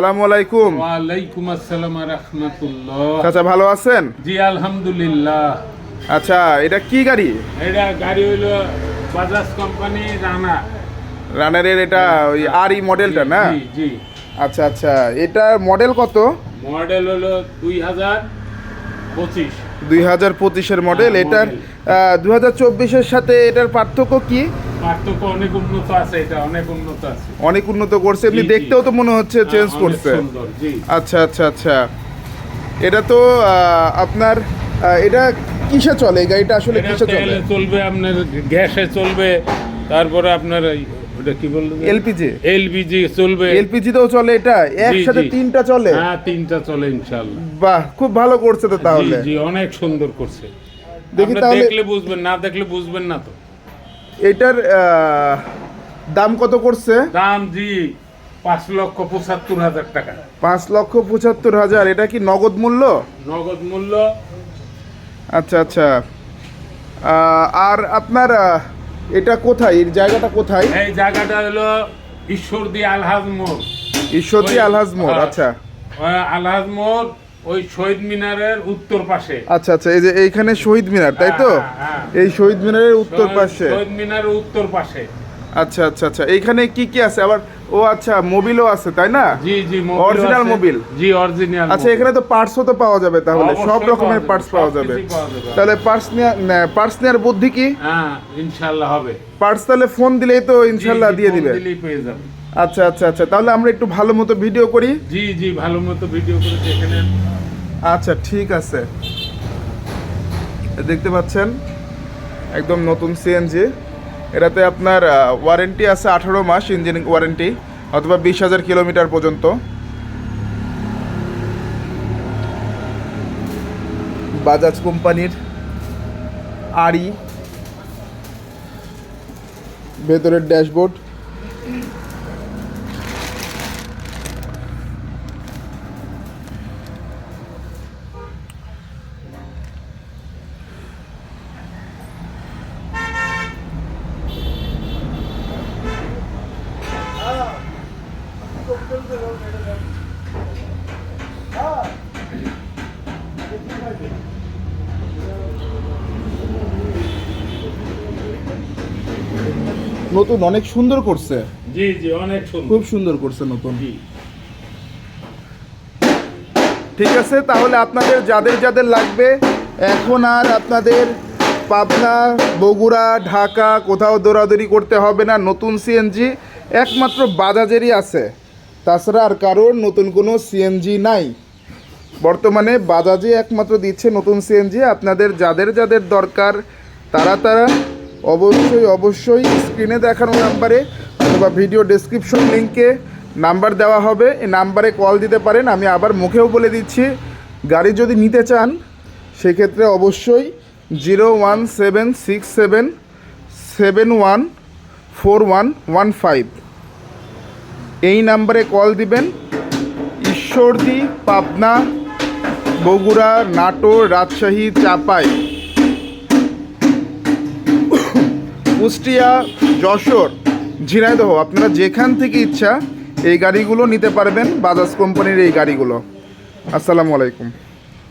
আসসালামু আলাইকুম। ওয়ালাইকুম আসসালাম রহমতুল্লাহ। চাচা ভালো আছেন? জি আলহামদুলিল্লাহ। আচ্ছা এটা কি গাড়ি? এটা গাড়ি হইল বাজাজ কোম্পানি রানা। রানারের এটা ওই আর ই মডেলটা না? জি জি আচ্ছা আচ্ছা এটা মডেল কত? মডেল হলো দুই হাজার পঁচিশ। দুই হাজার পঁচিশের মডেল হ্যাঁ, এটার দু হাজার চব্বিশের সাথে এটার পার্থক্য কি? পার্থক্য অনেক উন্নত আছে এটা অনেক উন্নত আছে। অনেক উন্নত করছে এমনি। দেখতেও তো মনে হচ্ছে চেঞ্জ করছে। আচ্ছা আচ্ছা আচ্ছা। এটা তো আপনার এটা কিসে চলে? গাড়িটা আসলে কিসে চলে? চলবে আপনার গ্যাসে চলবে তারপরে আপনার ওটা কি বলব এলপিজি। এলপিজি চলবে। এলপিজি তেও চলে এটা? একসাথে তিনটা চলে? হ্যাঁ তিনটা চলে ইনশাল্লাহ বাহ খুব ভালো করছে তো তাহলে। জি জি অনেক সুন্দর করছে। দেখি তাহলে- দেখলে বুঝবেন না দেখলে বুঝবেন না তো। এটার দাম কত করছে? দাম জি পাঁচ লক্ষ পঁচাত্তর হাজার টাকা। পাঁচ লক্ষ পঁচাত্তর হাজার। এটা কি নগদ মূল্য? নগদ মূল্য। আচ্ছা আচ্ছা। আর আপনার এটা কোথায়? এর জায়গাটা কোথায়? এই জায়গাটা হলো ঈশ্বরদী আলহাজ মোড়। ঈশ্বরদী আলহাজ মোড় হ্যাঁ। আচ্ছা। ওই আলহাজ মোড়। ওই শহীদ মিনারের উত্তর পাশে। আচ্ছা আচ্ছা এই যে এইখানে শহীদ মিনার তাই তো? হ্যাঁ, হ্যাঁ। এই শহীদ মিনারের উত্তর পাশে। শহীদ মিনারের উত্তর পাশে। আচ্ছা আচ্ছা আচ্ছা এইখানে কি কি আছে? আবার ও আচ্ছা মোবিলও আছে তাই না? জি জি Original মোবিল? জি অরিজিনাল আচ্ছা এখানে তো পার্টসও তো পাওয়া যাবে তাহলে সব রকমের পার্টস পাওয়া যাবে। তাহলে পার্টস পার্টস নেওয়ার বুদ্ধি কি? হ্যাঁ ইনশাল্লাহ হবে। পার্টস তাহলে ফোন দিলেই তো জি, ইনশাল্লাহ দিয়ে দিবে। দিলেই পেয়ে যাবে। আচ্ছা আচ্ছা আচ্ছা। তাহলে আমরা একটু ভালো মতো ভিডিও করি? জি জি ভালো মতো ভিডিও করে দেখে নেন। আচ্ছা ঠিক আছে। দেখতে পাচ্ছেন? একদম নতুন সিএনজি এটাতে আপনার ওয়ারেন্টি আছে আঠারো মাস ইঞ্জিন ওয়ারেন্টি অথবা বিশ হাজার কিলোমিটার পর্যন্ত। বাজাজ কোম্পানির আড়ি ভেতরের ড্যাশবোর্ড নতুন অনেক সুন্দর করছে। জি জি অনেক সুন্দর। খুব সুন্দর করছে নতুন। জি। ঠিক আছে তাহলে আপনাদের যাদের যাদের লাগবে এখন আর আপনাদের পাবনা বগুড়া ঢাকা কোথাও দৌড়াদৌড়ি করতে হবে না নতুন সিএনজি একমাত্র বাজাজেরই আছে। তাছাড়া আর কারোর নতুন কোনো সিএনজি নাই। বর্তমানে বাজাজে একমাত্র দিচ্ছে নতুন সিএনজি আপনাদের যাদের যাদের দরকার তারা তারা অবশ্যই অবশ্যই স্ক্রিনে দেখানো নাম্বারে অথবা ভিডিও ডেসক্রিপশন লিঙ্কে নাম্বার দেওয়া হবে। এই নাম্বারে কল দিতে পারেন, আমি আবার মুখেও বলে দিচ্ছি। গাড়ি যদি নিতে চান, সেক্ষেত্রে অবশ্যই zero one seven six seven seven one four one one five এই নাম্বারে কল দিবেন। ঈশ্বরদী, পাবনা, বগুড়া, নাটোর, রাজশাহী, চাপাই। কুষ্টিয়া, যশোর, ঝিনাইদহ, আপনারা যেখান থেকে ইচ্ছা এই গাড়িগুলো নিতে পারবেন, বাজাজ কোম্পানির এই গাড়িগুলো। আসসালামু আলাইকুম।